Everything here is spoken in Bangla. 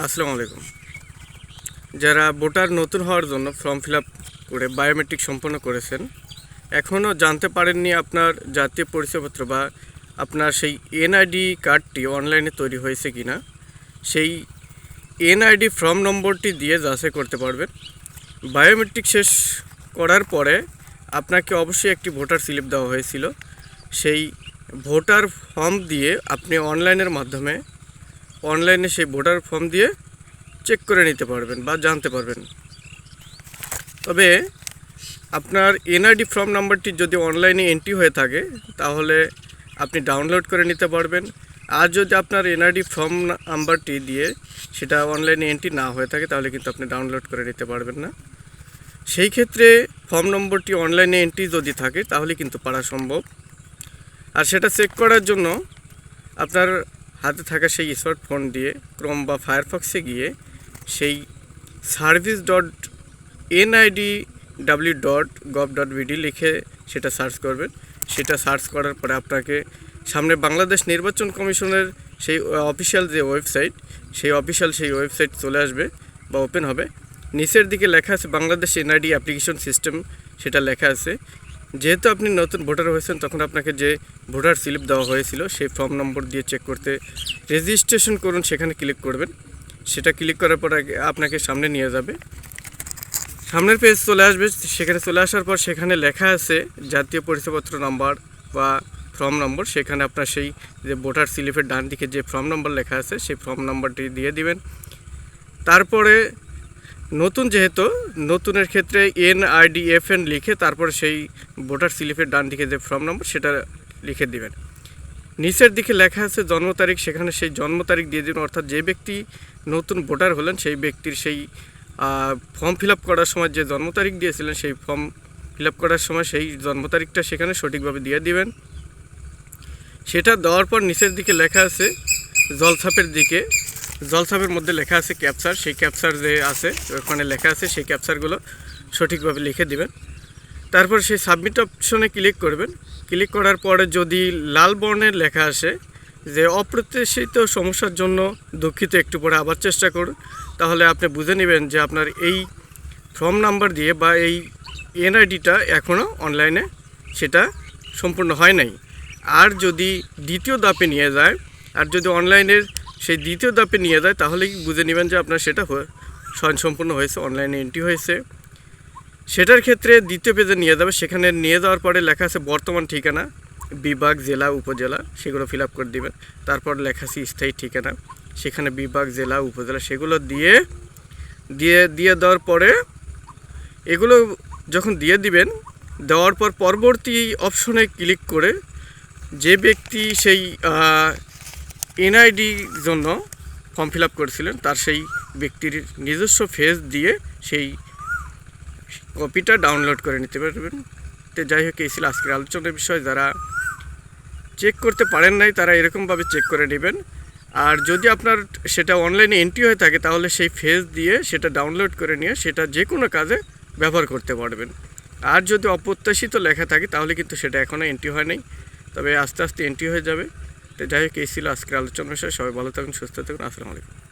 আসসালামু আলাইকুম। যারা ভোটার নতুন হওয়ার জন্য ফর্ম ফিল করে বায়োমেট্রিক সম্পন্ন করেছেন এখনও জানতে পারেননি আপনার জাতীয় পরিচয়পত্র বা আপনার সেই এনআইডি কার্ডটি অনলাইনে তৈরি হয়েছে কি না সেই এনআইডি ফর্ম নম্বরটি দিয়ে যাচাই করতে পারবেন। বায়োমেট্রিক শেষ করার পরে আপনাকে অবশ্যই একটি ভোটার স্লিপ দেওয়া হয়েছিল। সেই ভোটার ফর্ম দিয়ে আপনি অনলাইনের মাধ্যমে অনলাইনে সেই ভোটার ফর্ম দিয়ে চেক করে নিতে পারবেন বা জানতে পারবেন। তবে আপনার এনআইডি ফর্ম নাম্বারটি যদি অনলাইনে এন্ট্রি হয়ে থাকে, তাহলে আপনি ডাউনলোড করে নিতে পারবেন। আর যদি আপনার এনআইডি ফর্ম নাম্বারটি দিয়ে সেটা অনলাইনে এন্ট্রি না হয়ে থাকে, তাহলে কিন্তু আপনি ডাউনলোড করে নিতে পারবেন না। সেই ক্ষেত্রে ফর্ম নম্বরটি অনলাইনে এন্ট্রি যদি থাকে, তাহলে কিন্তু পারা সম্ভব। আর সেটা চেক করার জন্য আপনার হাতে থাকা সেই স্মার্টফোন দিয়ে ক্রোম বা ফায়ারফক্সে গিয়ে সেই service dot NID W dot gov dot BD লিখে সেটা সার্চ করবেন। সেটা সার্চ করার পরে আপনাকে সামনে বাংলাদেশ নির্বাচন কমিশনের সেই অফিসিয়াল যে ওয়েবসাইট সেই অফিসিয়াল সেই ওয়েবসাইট চলে আসবে বা ওপেন হবে। নিচের দিকে লেখা আছে বাংলাদেশ এনআইডি অ্যাপ্লিকেশন সিস্টেম সেটা লেখা আছে। যেহেতু আপনি নতুন ভোটার হয়েছেন, তখন আপনাকে যে ভোটার স্লিপ দেওয়া হয়েছিল, সেই ফর্ম নম্বর দিয়ে চেক করতে রেজিস্ট্রেশন করুন, সেখানে ক্লিক করবেন। সেটা ক্লিক করার পর আপনাকে সামনে নিয়ে যাবে। সামনের পেজ চলে আসবে, সেখানে চলে আসার পর সেখানে লেখা আছে জাতীয় পরিচয়পত্র নাম্বার বা ফর্ম নম্বর। সেখানে আপনার সেই যে ভোটার স্লিপের ডান দিকে যে ফর্ম নম্বর লেখা আছে, সেই ফর্ম নম্বরটি দিয়ে দিবেন। তারপরে নতুন যেহেতু, নতুনের ক্ষেত্রে এন আইডি এফ এন লিখে তারপরে সেই ভোটার স্লিপের ডান দিকে যে ফর্ম নম্বর, সেটা লিখে দিবেন। নিচের দিকে লেখা আছে জন্ম তারিখ, সেখানে সেই জন্ম তারিখ দিয়ে দিবেন। অর্থাৎ যে ব্যক্তি নতুন ভোটার হলেন, সেই ব্যক্তির সেই ফর্ম ফিল করার সময় যে জন্ম তারিখ দিয়েছিলেন, সেই ফর্ম ফিল করার সময় সেই জন্ম তারিখটা সেখানে সঠিকভাবে দিয়ে দিবেন। সেটা দেওয়ার পর নিচের দিকে লেখা আছে জলছাপের দিকে। জলছাপের মধ্যে লেখা আছে ক্যাপচার সেই ক্যাপচার যে আছে, ওখানে লেখা আছে সেই ক্যাপচারগুলো সঠিকভাবে লিখে দিবেন। তারপর সেই সাবমিট অপশনে ক্লিক করবেন। ক্লিক করার পরে যদি লাল বর্ণের লেখা আসে যে অপ্রত্যাশিত সমস্যার জন্য দুঃখিত, একটু পরে আবার চেষ্টা করুন। তাহলে আপনি বুঝে নেবেন যে আপনার এই ফর্ম নাম্বার দিয়ে বা এই এনআইডিটা এখনও অনলাইনে সেটা সম্পূর্ণ হয় নাই। আর যদি দ্বিতীয় দাপে নিয়ে যায়, আর যদি অনলাইনের সেই দ্বিতীয় ধাপে নিয়ে যায় তাহলে কি বুঝে নেবেন যে আপনার সেটা স্বয়ংসম্পূর্ণ হয়েছে অনলাইনে এন্ট্রি হয়েছে। সেটার ক্ষেত্রে দ্বিতীয় পেজে নিয়ে যাবে, সেখানে নিয়ে যাওয়ার পরে লেখা আছে বর্তমান ঠিকানা, বিভাগ, জেলা, উপজেলা, সেগুলো ফিল আপ করে দিবেন। তারপর লেখা আছে স্থায়ী ঠিকানা, সেখানে বিভাগ, জেলা, উপজেলা সেগুলো দিয়ে দিয়ে দিয়ে দেওয়ার পরে এগুলো যখন দিয়ে দিবেন, দেওয়ার পর পরবর্তী অপশনে ক্লিক করে যে ব্যক্তি সেই এনআইডির জন্য ফর্ম ফিল আপ করেছিলেন। তার সেই ব্যক্তির নিজস্ব ফেস দিয়ে সেই কপিটা ডাউনলোড করে নিতে পারবেন। তো যাই হোক, এই ছিল আজকের আলোচনার বিষয়। যারা চেক করতে পারেন নাই, তারা এরকমভাবে চেক করে নেবেন। আর যদি আপনার সেটা অনলাইনে এন্ট্রি হয়ে থাকে, তাহলে সেই ফেস দিয়ে সেটা ডাউনলোড করে নিয়ে সেটা যে কোনো কাজে ব্যবহার করতে পারবেন। আর যদি অপ্রত্যাশিত লেখা থাকে, তাহলে কিন্তু সেটা এখনও এন্ট্রি হয় নাই। তবে আস্তে আস্তে এন্ট্রি হয়ে যাবে। তো যাই হোক এই ছিল। আজকের আলোচনা বিষয় সবাই ভালো থাকুন, সুস্থ থাকুন। আসসালামু আলাইকুম।